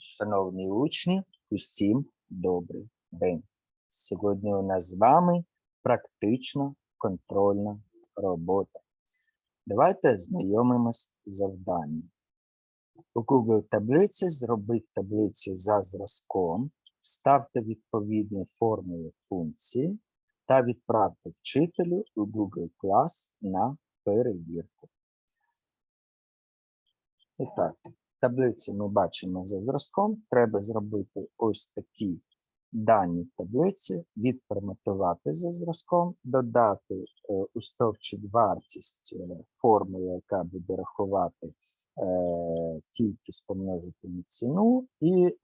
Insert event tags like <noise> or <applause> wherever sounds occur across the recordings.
Шановні учні, усім добрий день. Сьогодні у нас з вами практична контрольна робота. Давайте знайомимось з завданням. У Google таблиці зробіть таблицю за зразком, вставте відповідні формули функції та відправте вчителю у Google Class на перевірку. І так, таблиці ми бачимо за зразком. Треба зробити ось такі дані таблиці, відформатувати за зразком, додати е, у стовпчик вартість е, формули, яка буде рахувати е, кількість помножити на ціну, і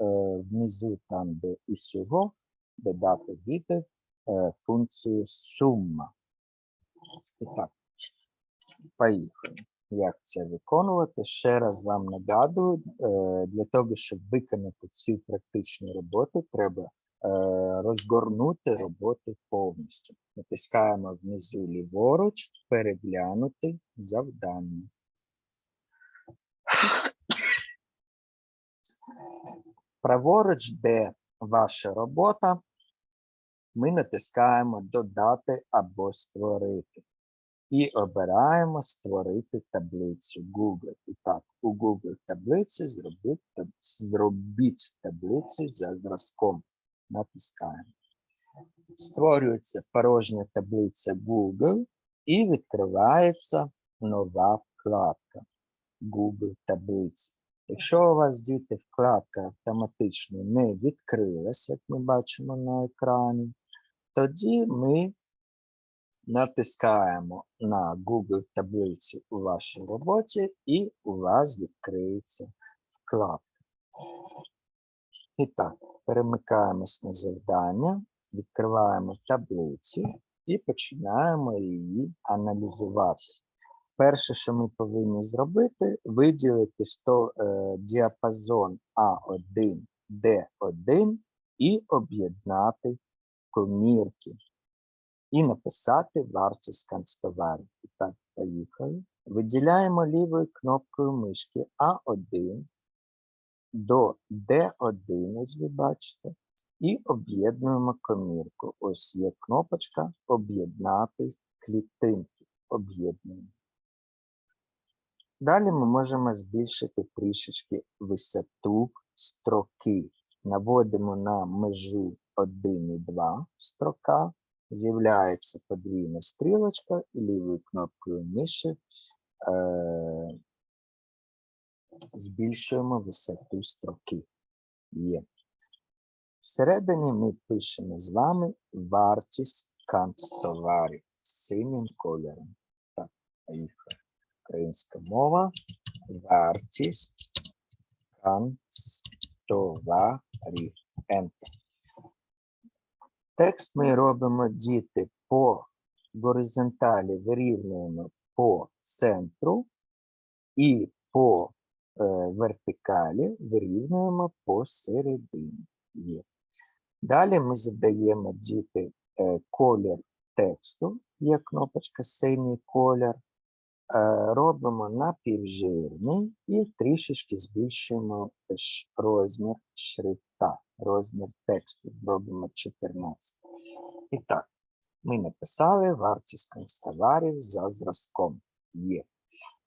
внизу, там, де усього, додати від функцію сума. І так, поїхали як це виконувати. Ще раз вам нагадую, е, для того, щоб виконати цю практичну роботу, треба е, розгорнути роботу повністю. Натискаємо внизу ліворуч, переглянути завдання. Праворуч, де ваша робота, ми натискаємо Додати або Створити і обираємо створити таблицю Google. І так, у Google таблиці зробіть, таб- зробіть таблицю за зразком. Натискаємо. Створюється порожня таблиця Google і відкривається нова вкладка Google таблиці. Якщо у вас діти вкладка автоматично не відкрилася, як ми бачимо на екрані, тоді ми натискаємо на Google таблицю у вашій роботі і у вас відкриється вкладка. І так, перемикаємось на завдання, відкриваємо таблицю і починаємо її аналізувати. Перше, що ми повинні зробити, виділити 100, е, діапазон А1, Д1 і об'єднати комірки і написати вартість канцтоварів. І так, поїхали. Виділяємо лівою кнопкою мишки А1 до D1, ось ви бачите, і об'єднуємо комірку. Ось є кнопочка Об'єднати клітинки. Об'єднуємо. Далі ми можемо збільшити трішечки висоту строки. Наводимо на межу 1 і 2 строка, з'являється подвійна стрілочка і лівою кнопкою миші е, збільшуємо висоту строки. Є. Всередині ми пишемо з вами вартість канцтоварів синім кольором. Так. Українська мова. Вартість канцтоварів. Enter. Текст ми робимо діти по горизонталі вирівнюємо по центру і по е, вертикалі вирівнюємо посередині. Є. Далі ми задаємо діти е, колір тексту, є кнопочка синій колір. Е, робимо напівжирний і трішечки збільшуємо розмір шрифта, розмір тексту. Робимо 14. І так, ми написали вартість канцтоварів за зразком. Є.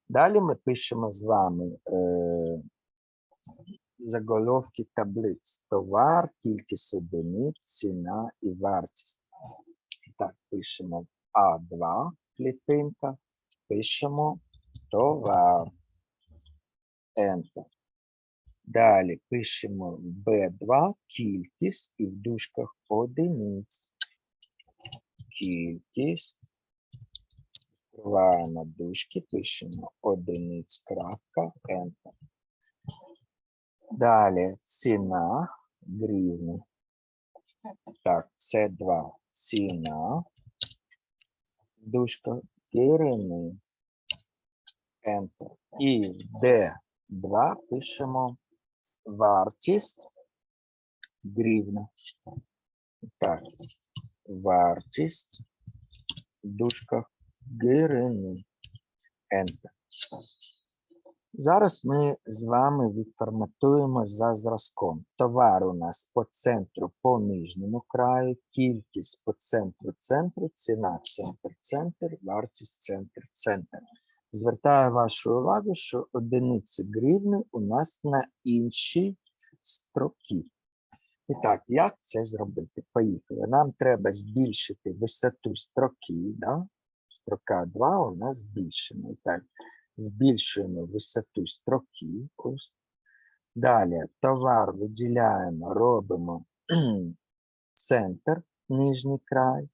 Далі ми пишемо з вами е, заголовки таблиць. Товар, кількість одиниць, ціна і вартість. І так, пишемо А2 клітинка, пишемо товар. Enter. Далі пишемо B2 кількість і в дужках одиниць. Кількість. Відкриваємо дужки, пишемо одиниць крапка, Enter. Далі ціна гривні. Так, це 2 ціна. Дужка гривні. Enter. І D2 пишемо вартість гривна. Так, вартість в дужках. Enter. Зараз ми з вами відформатуємо за зразком. Товар у нас по центру, по нижньому краю, кількість по центру центру, ціна центр центр, вартість центр центр. Звертаю вашу увагу, що одиниці гривни у нас на іншій строкі. І так, як це зробити? Поїхали. Нам треба збільшити висоту строки. Да? Строка 2 у нас збільшена. Так, збільшуємо висоту строки. Далі товар виділяємо, робимо <clears throat> центр, нижній край.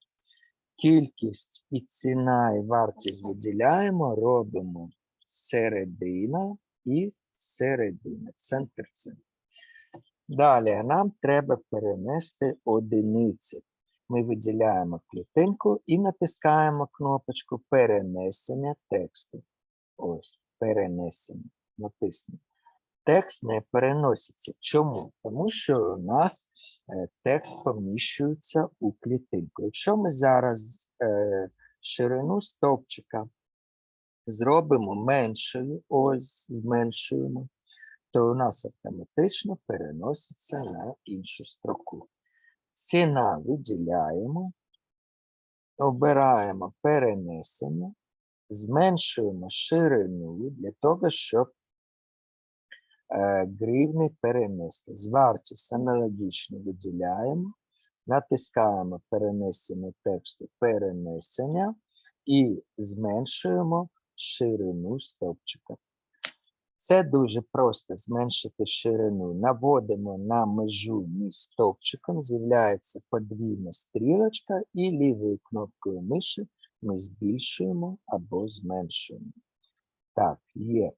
Кількість і ціна, і вартість виділяємо, робимо середина і середина, центр центр. Далі нам треба перенести одиниці. Ми виділяємо клітинку і натискаємо кнопочку перенесення тексту. Ось, перенесення. Натиснемо. Текст не переноситься. Чому? Тому що у нас е, текст поміщується у клітинку. Якщо ми зараз е, ширину стовпчика зробимо меншою, ось зменшуємо, то у нас автоматично переноситься на іншу строку. Ціна виділяємо, обираємо перенесення, зменшуємо ширину для того, щоб гривни перенесли. З вартість аналогічно виділяємо, натискаємо перенесення тексту перенесення і зменшуємо ширину стовпчика. Це дуже просто зменшити ширину. Наводимо на межу між стовпчиком, з'являється подвійна стрілочка, і лівою кнопкою миші ми збільшуємо або зменшуємо. Так, є.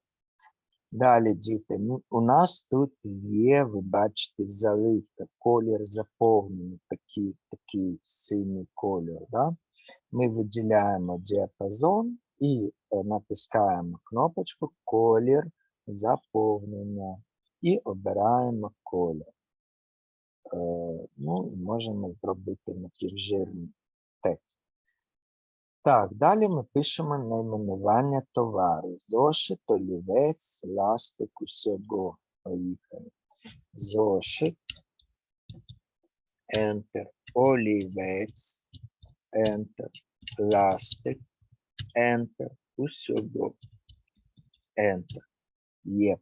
Далі, діти, ну, у нас тут є, ви бачите, заливка, колір заповнений, такий, такий синій колір. Да? Ми виділяємо діапазон і е, натискаємо кнопочку колір заповнення і обираємо колір. Е, ну, можемо зробити напівжирний текст. Так, далі ми пишемо найменування товару. Зошит, олівець, ластик, усього. Поїхали. Зошит, Enter, олівець, Enter, ластик, Enter, усього. Enter. Є.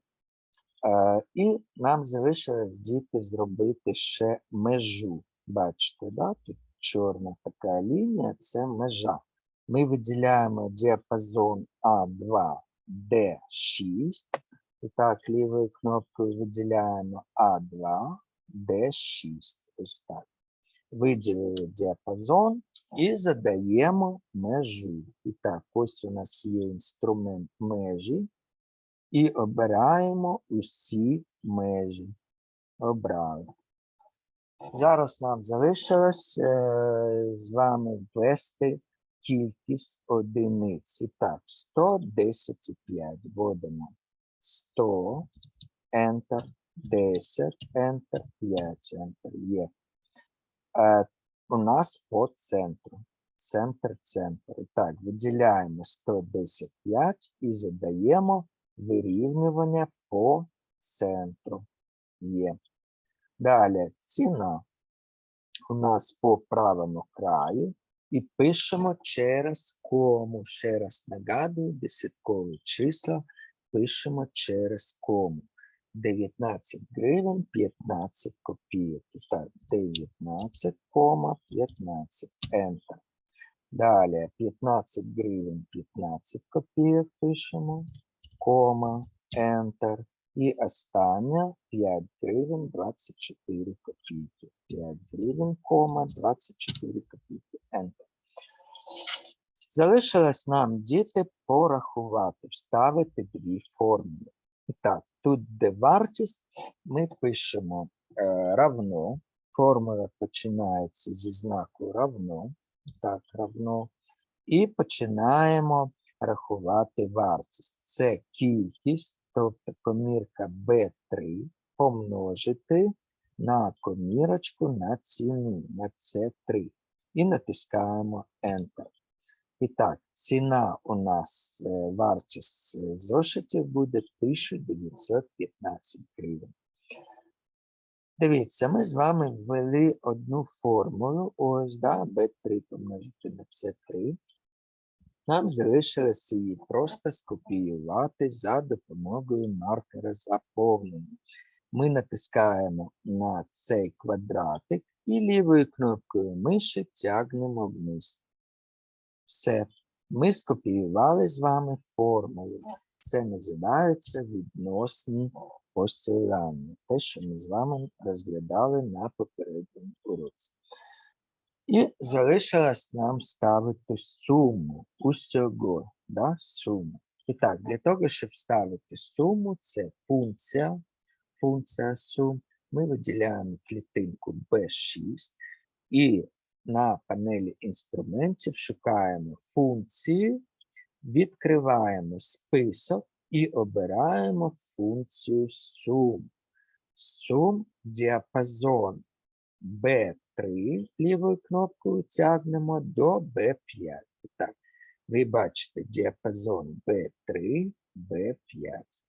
Е, і нам залишилось діти зробити ще межу. Бачите, да? тут чорна така лінія це межа. Ми виділяємо діапазон А2, Д6. І так, лівою кнопкою виділяємо А2, Д6. Ось так. Виділили діапазон і задаємо межу. І так, ось у нас є інструмент межі. І обираємо усі межі. Обрали. Зараз нам залишилось е, з вами ввести кількість одиниць. І так, 110,5. Вводимо 100, Enter, 10, Enter, 5, Enter. Є. Е, у нас по центру. Центр, центр. Так, виділяємо 110,5 і задаємо вирівнювання по центру. Є. Далі ціна у нас по правому краю. І пишемо через кому. Ще раз нагадую, десяткові числа пишемо через кому. 19 гривень 15 копійок. Так, 19, 15, Enter. Далі 15 гривень 15 копійок пишемо, кома, Enter. І остання 5 гривень 24 копійки. 5 гривень, кома, 24 копійки. Enter. Залишилось нам діти порахувати, вставити дві формули. І так, тут, де вартість, ми пишемо е, равно. Формула починається зі знаку равно. Так, равно. І починаємо рахувати вартість. Це кількість, тобто комірка B3 помножити на комірочку на ціну, на C3. І натискаємо Enter. І так, ціна у нас, е, вартість е, зошитів буде 1915 гривень. Дивіться, ми з вами ввели одну формулу, ось, да, B3 помножити на C3. Нам залишилося її просто скопіювати за допомогою маркера заповнення. Ми натискаємо на цей квадратик і лівою кнопкою миші тягнемо вниз. Все. Ми скопіювали з вами формулу. Це називається відносні посилання. Те, що ми з вами розглядали на попередньому уроці. І залишилось нам ставити суму усього. Да? Суму. І так, для того, щоб ставити суму, це функція, функція сум. Ми виділяємо клітинку B6 і на панелі інструментів шукаємо функції, відкриваємо список і обираємо функцію сум. Сум діапазон B3 лівою кнопкою тягнемо до B5. Так, ви бачите діапазон B3, B5.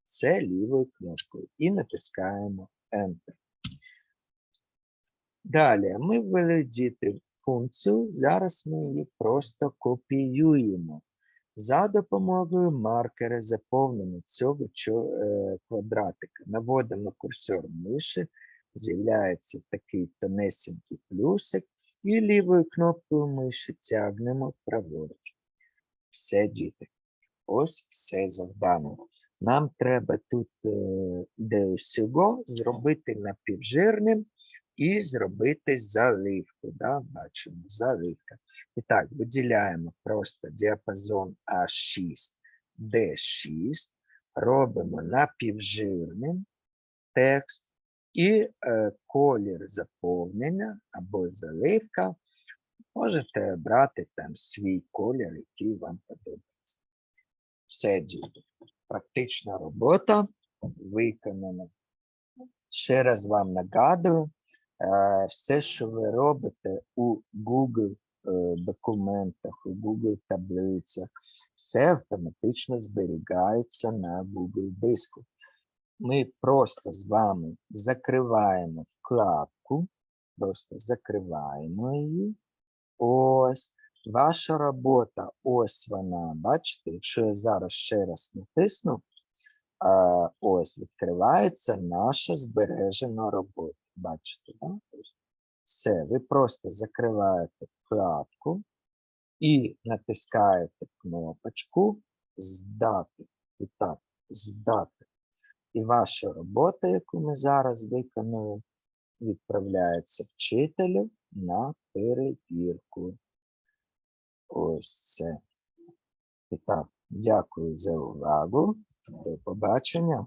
Це лівою кнопкою. І натискаємо Enter. Далі ми ввели діти функцію, зараз ми її просто копіюємо за допомогою маркера заповнення цього е, квадратика. Наводимо курсор миші, з'являється такий тонесенький плюсик, і лівою кнопкою миші тягнемо праворуч. Все, діти. Ось все завдано. Нам треба тут е, де усього зробити напівжирним і зробити заливку. Да? Бачимо, заливка. І так, виділяємо просто діапазон А6, Д6, робимо напівжирним текст і е, колір заповнення або заливка. Можете обрати там свій колір, який вам подобається. Все, діти. Практична робота виконана. Ще раз вам нагадую, все, що ви робите у Google е, документах, у Google таблицях, все автоматично зберігається на Google диску. Ми просто з вами закриваємо вкладку, просто закриваємо її. Ось. Ваша робота, ось вона. Бачите, якщо я зараз ще раз натисну, ось відкривається наша збережена робота. Бачите, да? Все, ви просто закриваєте вкладку і натискаєте кнопочку Здати. І так, здати. І ваша робота, яку ми зараз виконуємо, відправляється вчителю на перевірку. Ось це. І так, дякую за увагу. До побачення.